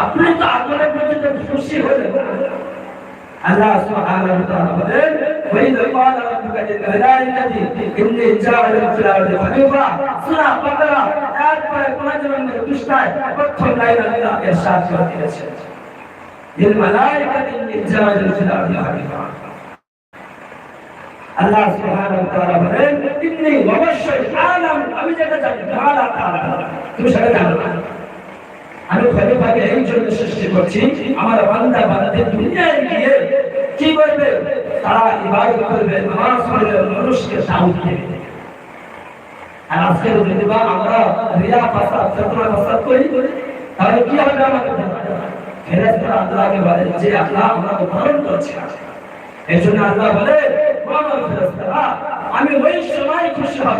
আপনি তো আগুনের প্রতি তো খুশি হলেন আল্লাহ সুবহানাহু ওয়া তাআলা বলেন وإذ قال ربك للملائكة إني جاعل في الأرض خليفة সূরা বাকারা আয়াত পরে কোরআন নম্বর 20 প্রথম লাইন আল্লাহ ইরশাদ করে দিয়েছেন للملائكة إني جاعل في الأرض خليفة আল্লাহ সুবহানাহু ওয়া তাআলা বলেন ইন্নী অবশ্যই আলাম আমি যেটা জানি তাআলা তাআলা তুমি সেটা জানো না আমি খলিফাকে এই জন্য সৃষ্টি করছি, আমার বান্দা বান্দাতে দুনিয়ায় গিয়ে কি করবে? তারা ইবাদত করবে, নামাজ পড়বে, মানুষকে সাউথ দেবে। আর আজকে যদি বা আমরা রিয়া, ফাসাদ, ফতোয়া, ফাসাদ করি, তাহলে কি হবে আমাদের ফেরেশতারা আল্লাহকে বলে যে, আল্লাহ, আমরা উদাহরণ করছি এই জন্য আল্লাহ বলে আমি ওই সময় খুশি হব।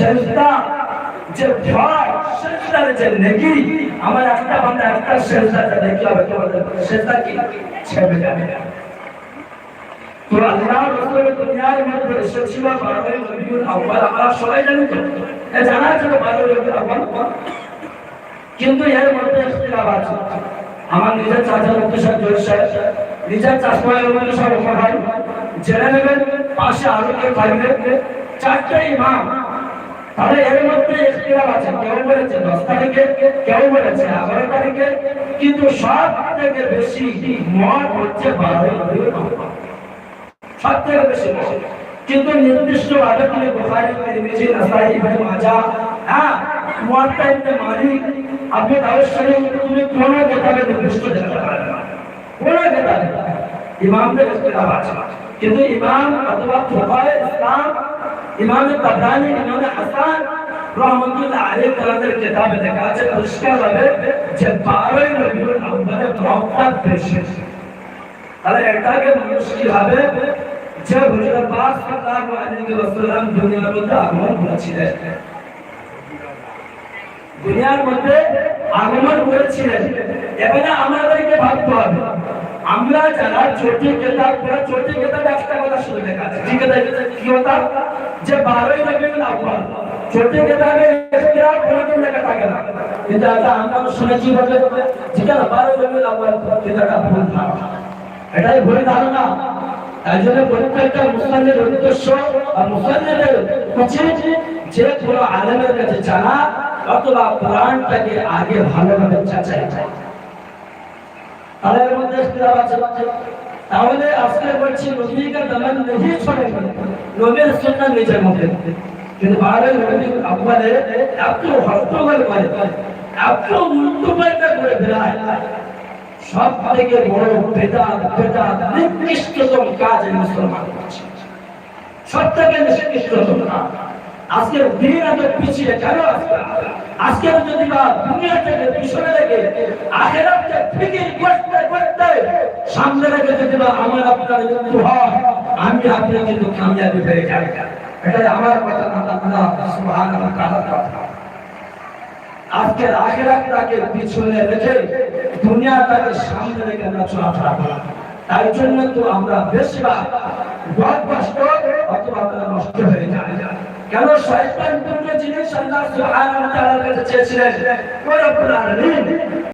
সেজদা যে ভয় সেজদার যে নেকি আমার একটা বান্দা, একটা সেজদা দেখি হবে তোমাদের সেজদা কি? ছেড়ে যাবে তো আল্লাহ রাসূল দুনিয়ার মধ্যে এসেছিল বারোই রবিউল আউয়াল। আমরা সবাই জানি তো, এ জানা ছিল বারোই রবিউল আউয়াল? কিন্তু এর মধ্যে ইখতিলাফ আছে। আমার নিজের চাচা মুক্তি সাহেব জয় সাহেব, নিজের চাষমায়ের মধ্যে সব ভাই জেনে নেবেন, পাশে আরও কেউ থাকবে? চারটে ইমাম। তাহলে এর মধ্যে ইখতিলাফ আছে কেউ বলেছে দশ তারিখে কেউ বলেছে এগারো তারিখে? কিন্তু সব থেকে বেশি মত হচ্ছে বারোই সব থেকে বেশি কিন্তু নির্দিষ্ট ভাবে তুমি বুখারী, তিরমিজি, নাসাই, ইবনে মাজাহ হ্যাঁ মুয়াত্তা ইবনে মালিক। আপনি দাউদ শরীফ তুমি কোন কিতাবে নির্দিষ্ট দেখতে পারবে না। কোন কিতাবে। ইমামদের ইখতিলাফ আছে কিন্তু ইমাম অথবা ফুকায়ে ইসলাম ইমাম তাবরানি, ইমাম হাসান রহমতুল্লাহ আলাইহি তাআলাদের কিতাবে লেখা আছে পরিষ্কার ভাবে যে 12 রবিউল আউয়ালে প্রবক্তা বেশি তাহলে এটাকে মানুষ কীভাবে যে হুজুর পাক সাল্লাল্লাহু আলাইহি ওয়াসাল্লাম দুনিয়ার মধ্যে আগমন করেছিলেন? দুনিয়ার মধ্যে আগমন করেছিলেন। এবারে আমাদেরকে হবে আমরা যারা চোটি কেতাব পড়া চোটি কেতাব একটা কথা শুনে আছে ঠিক আছে কি কথা? যে বারোই রবিউল আউয়াল চোটি কেতাবে কোনোদিন লেখা থাকে না। কিন্তু এটা আমরা শুনেছি বলে আছে বারোই রবিউল আউয়াল কেতাবটা ভুল ধারণা? এটাই ভুল ধারণা। তাই জন্য প্রত্যেকটা আর উচিত যে আলেমের কাছে জানা অথবা কোরআনটাকে আগে ভালোভাবে যাচাই তাদের মধ্যে তাহলে আজকে বলছি নবীকে দামান নেহি ছড়ে নিজের মধ্যে। কিন্তু এত হস্তগোল করে এত করে সব থেকে বড় বেদাত বেদাত নিকৃষ্টতম কাজ মুসলমান করছে। সব থেকে নিকৃষ্টতম কাজ। আজকের দিন এত পিছিয়ে কেন আজকে আজকের যদি বা দুনিয়া থেকে পিছনে রেখে আখেরাতে ফিকির সামনে রেখে যদি আমার আপনার মৃত্যু হয় আমি আপনি কিন্তু কামিয়াবি পেয়ে যাই এটাই আমার কথা, না আল্লাহ সুবহানাহু ওয়া তাআলার কথা। পিছনে রেখে দুনিয়াটাকে সামনে রেখে আমরা চলাফেরা তাই জন্য তো আমরা বেশিরভাগ বদভ্রষ্ট অথবা আমরা নষ্ট হয়ে কেন? শয়তান জিনিস আল্লাহ ওয়া তাআলার কাছে চেয়েছিলেন।